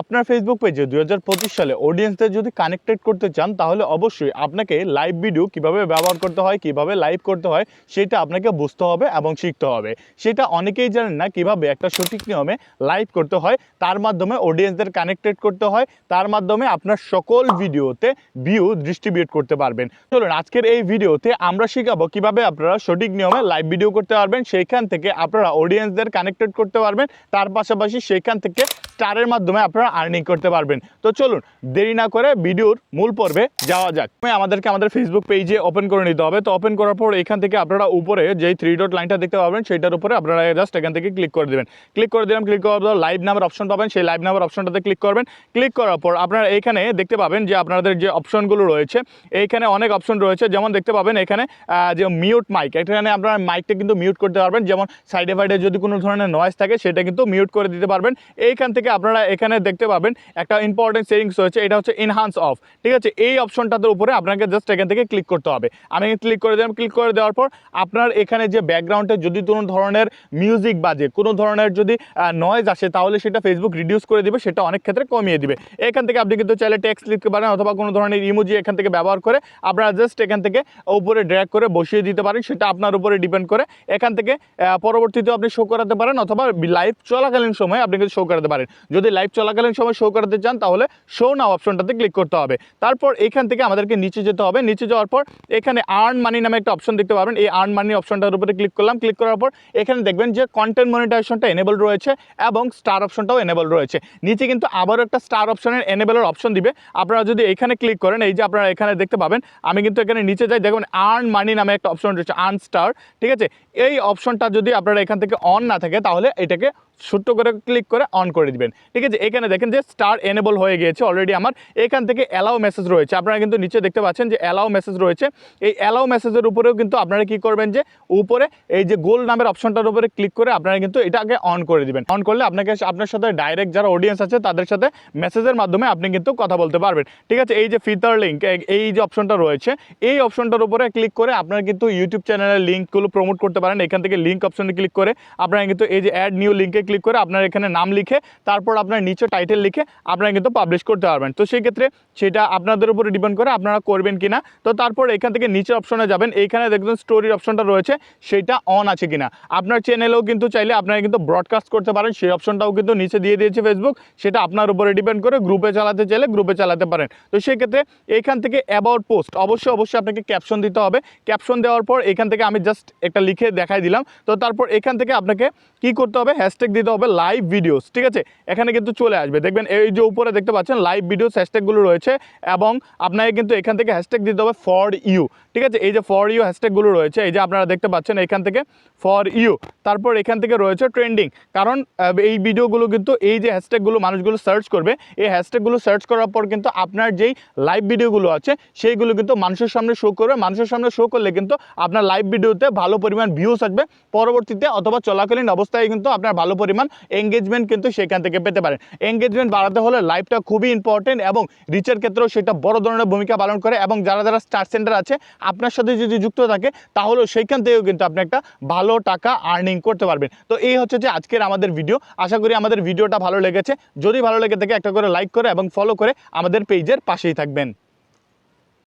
আপনার ফেসবুক পেজে দুই হাজার পঁচিশ সালে অডিয়েন্সদের যদি কানেক্টেড করতে চান, তাহলে অবশ্যই আপনাকে লাইভ ভিডিও কীভাবে ব্যবহার করতে হয়, কীভাবে লাইভ করতে হয়, সেটা আপনাকে বুঝতে হবে এবং শিখতে হবে। সেটা অনেকেই জানেন না কীভাবে একটা সঠিক নিয়মে লাইভ করতে হয়, তার মাধ্যমে অডিয়েন্সদের কানেক্টেড করতে হয়, তার মাধ্যমে আপনার সকল ভিডিওতে ভিউ ডিস্ট্রিবিউট করতে পারবেন। চলুন, আজকের এই ভিডিওতে আমরা শেখাবো কীভাবে আপনারা সঠিক নিয়মে লাইভ ভিডিও করতে পারবেন, সেইখান থেকে আপনারা অডিয়েন্সদের কানেক্টেড করতে পারবেন, তার পাশাপাশি সেইখান থেকে স্টারের মাধ্যমে আপনারা আর্নিং করতে পারবেন। তো চলুন, দেরি না করে ভিডিওর মূল পর্বে যাওয়া যাক। আমাদেরকে আমাদের ফেসবুক পেজে ওপেন করে নিতে হবে। তো ওপেন করার পর এখান থেকে আপনারা উপরে যেই থ্রি ডট লাইনটা দেখতে পাবেন সেটার উপরে আপনারা জাস্ট এখান থেকে ক্লিক করে দেবেন। ক্লিক করে দিলাম ক্লিক করার পর লাইভ নাম্বার অপশন পাবেন। সেই লাইভ নাম্বার অপশনটাতে ক্লিক করবেন। ক্লিক করার পর আপনারা এখানে দেখতে পাবেন যে আপনাদের যে অপশনগুলো রয়েছে, এইখানে অনেক অপশন রয়েছে। যেমন দেখতে পাবেন এখানে যে মিউট মাইক এখানে আপনারা মাইকটা কিন্তু মিউট করতে পারবেন। যেমন সাইডে ফাইডে যদি কোনো ধরনের নয়েস থাকে, সেটা কিন্তু মিউট করে দিতে পারবেন। এইখান থেকে আপনারা এখানে দেখতে পাবেন একটা ইম্পর্টেন্ট সেটিংস রয়েছে, এটা হচ্ছে ইনহান্স অফ ঠিক আছে? এই অপশনটাতে উপরে আপনাকে জাস্ট এখান থেকে ক্লিক করতে হবে। আমি ক্লিক করে দিলাম ক্লিক করে দেওয়ার পর আপনার এখানে যে ব্যাকগ্রাউন্ডে যদি কোনো ধরনের মিউজিক বাজে, কোনো ধরনের যদি নয়েজ আসে, তাহলে সেটা ফেসবুক রিডিউস করে দিবে, সেটা অনেক ক্ষেত্রে কমিয়ে দিবে। এখান থেকে আপনি কিন্তু চাইলে টেক্সট লিখতে পারেন অথবা কোনো ধরনের ইমোজি এখান থেকে ব্যবহার করে আপনারা জাস্ট এখান থেকে উপরে ড্র্যাগ করে বসিয়ে দিতে পারেন, সেটা আপনার উপরে ডিপেন্ড করে। এখান থেকে পরবর্তীতে আপনি শো করাতে পারেন অথবা লাইভ চলাকালীন সময় আপনি কিন্তু শো করাতে পারেন। যদি লাইভ চলাকালীন সময় শো করাতে চান, তাহলে শো নাও অপশনটাতে ক্লিক করতে হবে। তারপর এখান থেকে আমাদেরকে নিচে যেতে হবে। নিচে যাওয়ার পর এখানে আর্ন মানি নামে একটা অপশন দেখতে পাবেন। এই আর্ন মানি অপশনটার উপরে ক্লিক করলাম। ক্লিক করার পর এখানে দেখবেন যে কন্টেন্ট মনিটাইজেশনটা এনেবল রয়েছে এবং স্টার অপশনটাও এনেবল রয়েছে। নিচে কিন্তু আবারও একটা স্টার অপশনের এনেবলের অপশন দিবে। আপনারা যদি এখানে ক্লিক করেন, এই যে আপনারা এখানে দেখতে পাবেন, আমি কিন্তু এখানে নিচে যাই। দেখবেন আর্ন মানি নামে একটা অপশন রয়েছে আর্ন স্টার ঠিক আছে? এই অপশনটা যদি আপনারা এখান থেকে অন না থাকে, তাহলে এটাকে ছোট্ট করে ক্লিক করে অন করে দিবেন। ঠিক আছে, এখানে দেখেন যে স্টার এনেবল হয়ে গিয়েছে অলরেডি আমার। এখান থেকে অ্যালাও মেসেজ রয়েছে। আপনারা কিন্তু নিচে দেখতে পাচ্ছেন যে অ্যালাও মেসেজ রয়েছে। এই অ্যালাও মেসেজের উপরেও কিন্তু আপনারা কি করবেন যে উপরে এই যে গোল নামের অপশনটার উপরে ক্লিক করে আপনারা কিন্তু এটাকে অন করে দিবেন। অন করলে আপনাকে আপনার সাথে ডাইরেক্ট যারা অডিয়েন্স আছে, তাদের সাথে মেসেজের মাধ্যমে আপনি কিন্তু কথা বলতে পারবেন। ঠিক আছে, এই যে ফিতার লিঙ্ক এই যে অপশনটা রয়েছে, এই অপশনটার উপরে ক্লিক করে আপনারা কিন্তু ইউটিউব চ্যানেলের লিঙ্কগুলো প্রমোট করতে পারেন, এখান থেকে লিঙ্ক অপশনে ক্লিক করে আপনারা কিন্তু এই যে অ্যাড নিউ লিঙ্কে ক্লিক করে আপনার এখানে নাম লিখে, তারপর আপনার নিচে টাইটেল লিখে আপনারা কিন্তু পাবলিশ করতে পারবেন। তো সেই ক্ষেত্রে সেটা আপনাদের উপরে ডিপেন্ড করে আপনারা করবেন কিনা। তো তারপর এখান থেকে নিচে অপশনে যাবেন, এইখানে দেখবেন স্টোরির অপশনটা রয়েছে, সেটা অন আছে কিনা। আপনার চ্যানেলেও কিন্তু চাইলে আপনারা কিন্তু ব্রডকাস্ট করতে পারেন, সেই অপশনটাও কিন্তু নিচে দিয়ে দিয়েছে ফেসবুক সেটা আপনার উপরে ডিপেন্ড করে গ্রুপে চালাতে চাইলে গ্রুপে চালাতে পারেন। তো সেই ক্ষেত্রে এইখান থেকে অ্যাবাউট পোস্ট অবশ্যই অবশ্যই আপনাকে ক্যাপশন দিতে হবে। ক্যাপশন দেওয়ার পর এখান থেকে আমি জাস্ট একটা লিখে দেখাই দিলাম। তো তারপর এখান থেকে আপনাকে কি করতে হবে? হ্যাশট্যাগ দিতে হবে লাইভ ভিডিওস ঠিক আছে? এখানে কিন্তু চলে আসবে। দেখবেন এই যে উপরে দেখতে পাচ্ছেন লাইভ ভিডিওস হ্যাশট্যাগুলো রয়েছে এবং আপনাকে কিন্তু এখান থেকে হ্যাশট্যাগ দিতে হবে ফর ইউ ঠিক আছে? এই যে ফর ইউ হ্যাশট্যাগুলো রয়েছে, এই যে আপনারা দেখতে পাচ্ছেন এখান থেকে ফর ইউ তারপর এখান থেকে রয়েছে ট্রেন্ডিং কারণ এই ভিডিওগুলো কিন্তু এই যে হ্যাশট্যাগুলো মানুষগুলো সার্চ করবে, এই হ্যাশট্যাগুলো সার্চ করার পর কিন্তু আপনার যেই লাইভ ভিডিওগুলো আছে, সেইগুলো কিন্তু মানুষের সামনে শো করবে। মানুষের সামনে শো করলে কিন্তু আপনার লাইভ ভিডিওতে ভালো পরিমাণ ভিউস আসবে পরবর্তীতে অথবা চলাকালীন অবস্থায় কিন্তু আপনার ভালো পরিমাণ এঙ্গেজমেন্ট কিন্তু সেখান থেকে পেতে পারেন। এঙ্গেজমেন্ট বাড়াতে হলে লাইভটা খুবই ইম্পর্টেন্ট এবং রিচের ক্ষেত্রেও সেটা বড় ধরনের ভূমিকা পালন করে এবং যারা যারা স্টার সেন্টার আছে, আপনার সাথে যদি যুক্ত থাকে, তাহলেও সেইখান থেকেও কিন্তু আপনি একটা ভালো টাকা আর্নিং করতে পারবেন। তো এই হচ্ছে যে আজকের আমাদের ভিডিও আশা করি আমাদের ভিডিওটা ভালো লেগেছে। যদি ভালো লেগে থাকে, একটা করে লাইক করে এবং ফলো করে আমাদের পেজের পাশেই থাকবেন।